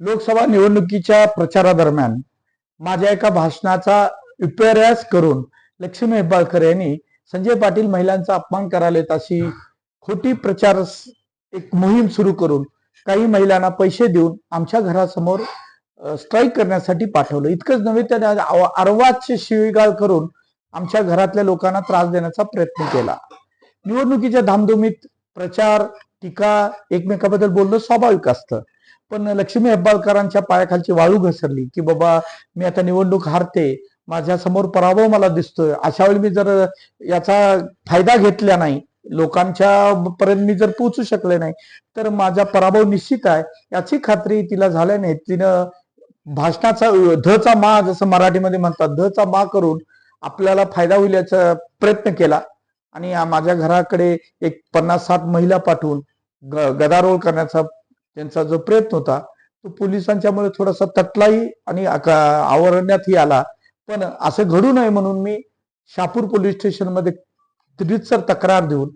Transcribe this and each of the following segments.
लोकसभा निवडणुकीच्या प्रचारादरम्यान माझ्या एका भाषणाचा विपर्यास करून लक्ष्मी हेब्बाळकर यांनी संजय पाटील महिलांचा अपमान करायलेत अशी खोटी प्रचार एक मोहीम सुरू करून काही महिलांना पैसे देऊन आमच्या घरासमोर स्ट्राईक करण्यासाठी पाठवलं. इतकंच नव्हे त्याने अर्वाचे शिवीगाळ करून आमच्या घरातल्या लोकांना त्रास देण्याचा प्रयत्न केला. निवडणुकीच्या धामधुमीत प्रचार टीका एकमेकाबद्दल बोलणं स्वाभाविक असतं. पण लक्ष्मी हेब्बाळकरांच्या पायाखालची वाळू घसरली की बाबा मी आता निवडणूक हारते माझ्यासमोर पराभव मला दिसतोय अशा वेळी मी जर याचा फायदा घेतला नाही लोकांच्या पर्यंत मी जर पोहोचू शकले नाही तर माझा पराभव निश्चित आहे. याची खात्री तिला झाल्याने तिनं भाषणाचा धचा मा जसं मराठीमध्ये म्हणतात धचा मा करून आपल्याला फायदा होईल याचा प्रयत्न केला. आणि माझ्या घराकडे एक पन्नास साठ महिला पाठवून ग- गदारोळ करण्याचा त्यांचा जो प्रयत्न होता तो पोलिसांच्यामुळे थोडासा तटलाही आणि आवरण्यातही आला. पण असं घडू नये म्हणून मी शापूर पोलीस स्टेशनमध्ये रितसर तक्रार देऊन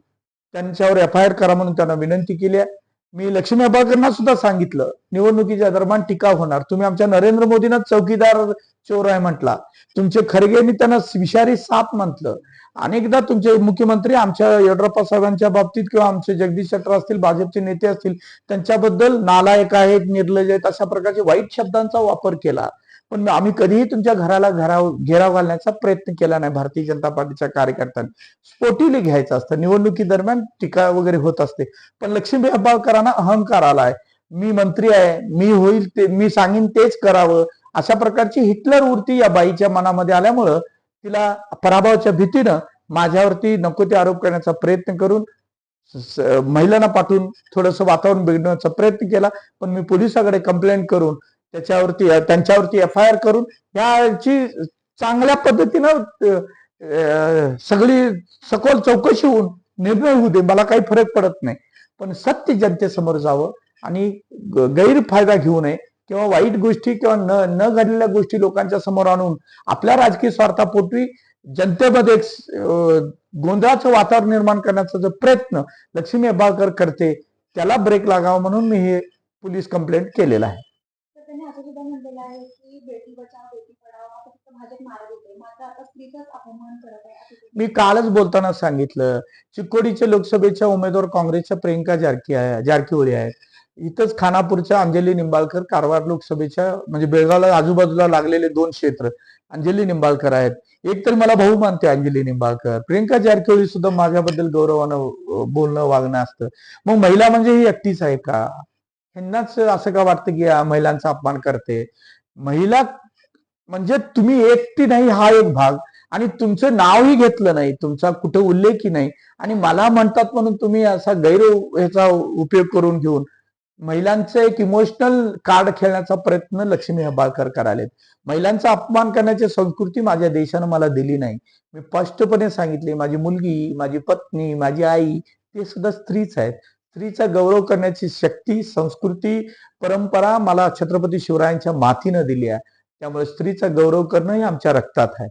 त्यांच्यावर एफ आय आर करा म्हणून त्यांना विनंती केली आहे. मी लक्ष्मी अभाकरना सुद्धा सांगितलं निवडणुकीच्या दरम्यान टीका होणार. तुम्ही आमच्या नरेंद्र मोदींना चौकीदार चोर आहे म्हटला. तुमचे खरगेंनी त्यांना विषारी साप म्हटलं. अनेकदा तुमचे मुख्यमंत्री आमच्या येडियुरप्पा साहेबांच्या बाबतीत किंवा आमचे जगदीश शेट्टर असतील भाजपचे नेते असतील त्यांच्याबद्दल नालायक आहेत निर्लज आहेत अशा प्रकारचे वाईट शब्दांचा वापर केला. पण आम्ही कधीही तुमच्या घराला घराव घेराव घालण्याचा प्रयत्न केला नाही. भारतीय जनता पार्टीच्या कार्यकर्त्यांनी स्पोटीली घ्यायचं असतं. निवडणुकी दरम्यान टीका वगैरे होत असते. पण लक्ष्मी हेब्बाळकरांना अहंकार आलाय. मी मंत्री आहे. मी होईल ते मी सांगेन तेच करावं. अशा प्रकारची हिटलर वृत्ती या बाईच्या मनामध्ये आल्यामुळं तिला पराभवाच्या भीतीनं माझ्यावरती नको ते आरोप करण्याचा प्रयत्न करून महिलांना पाठवून थोडस वातावरण बिघडण्याचा प्रयत्न केला. पण मी पोलिसाकडे कंप्लेंट करून त्याच्यावरती त्यांच्यावरती एफ आय आर करून याची चांगल्या पद्धतीनं सगळी सखोल चौकशी होऊन निर्णय होऊ दे मला काही फरक पडत नाही. पण सत्य जनतेसमोर जावं आणि ग- गैरफायदा घेऊ नये किंवा वाईट गोष्टी किंवा न न घडलेल्या गोष्टी लोकांच्या समोर आणून आपल्या राजकीय स्वार्थापोटी जनतेमध्ये एक गोंधळाचं वातावरण निर्माण करण्याचा जो प्रयत्न लक्ष्मी अबाळकर करते त्याला ब्रेक लागावा म्हणून मी हे पोलीस कंप्लेंट केलेलं आहे. केलं आहे की बेटी बचाव बेटी पढाव असं फक्त भाजप मारत होते मात्र आता स्त्रीचाच अपमान करत आहे मी कालच बोलताना सांगितलं चिकोडीच्या लोकसभेच्या उमेदवार काँग्रेसच्या प्रियंका जारकी आहे जारकीहोळी आहेत इथंच खानापूरच्या अंजली निंबाळकर कारवार लोकसभेच्या म्हणजे बेळगावला आजूबाजूला लागलेले दोन क्षेत्र अंजली निंबाळकर आहेत. एक तर मला भाऊ मानते अंजली निंबाळकर. प्रियंका जारकीहोळी सुद्धा माझ्याबद्दल गौरवानं बोलणं वागणं असतं. मग महिला म्हणजे ही एकटीच आहे का? ह्यांनाच असं का वाटतं की महिलांचा अपमान करते? महिला म्हणजे तुम्ही एकटी नाही हा एक भाग. आणि तुमचं नावही घेतलं नाही तुमचा कुठे उल्लेखही नाही. आणि मला म्हणतात म्हणून तुम्ही असा गैर ह्याचा उपयोग करून घेऊन महिलांचं एक इमोशनल कार्ड खेळण्याचा प्रयत्न लक्ष्मी हबाळकर करायलेत महिलांचा अपमान करण्याची संस्कृती माझ्या देशानं मला दिली नाही. मी स्पष्टपणे सांगितले माझी मुलगी माझी पत्नी माझी आई ते सुद्धा स्त्रीच आहेत. स्त्रीचा गौरव करण्याची शक्ती संस्कृती परंपरा मला छत्रपती शिवरायांच्या माथीनं दिली आहे. त्यामुळे स्त्रीचा गौरव करणं हे आमच्या रक्तात आहे.